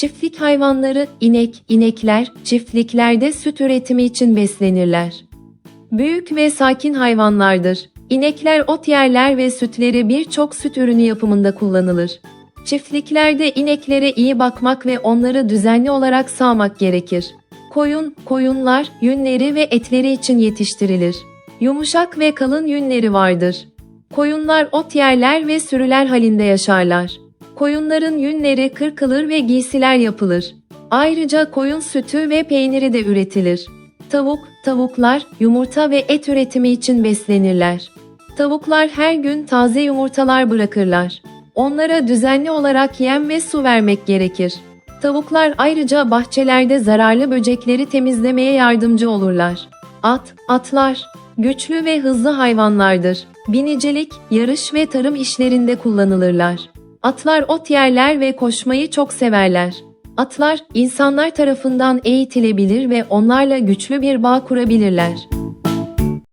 Çiftlik hayvanları, inek, inekler, çiftliklerde süt üretimi için beslenirler. Büyük ve sakin hayvanlardır. İnekler ot yerler ve sütleri birçok süt ürünü yapımında kullanılır. Çiftliklerde ineklere iyi bakmak ve onları düzenli olarak sağmak gerekir. Koyun, koyunlar, yünleri ve etleri için yetiştirilir. Yumuşak ve kalın yünleri vardır. Koyunlar ot yerler ve sürüler halinde yaşarlar. Koyunların yünleri kırkılır ve giysiler yapılır. Ayrıca koyun sütü ve peyniri de üretilir. Tavuk, tavuklar yumurta ve et üretimi için beslenirler. Tavuklar her gün taze yumurtalar bırakırlar. Onlara düzenli olarak yem ve su vermek gerekir. Tavuklar ayrıca bahçelerde zararlı böcekleri temizlemeye yardımcı olurlar. At, atlar güçlü ve hızlı hayvanlardır. Binicilik, yarış ve tarım işlerinde kullanılırlar. Atlar ot yerler ve koşmayı çok severler. Atlar insanlar tarafından eğitilebilir ve onlarla güçlü bir bağ kurabilirler.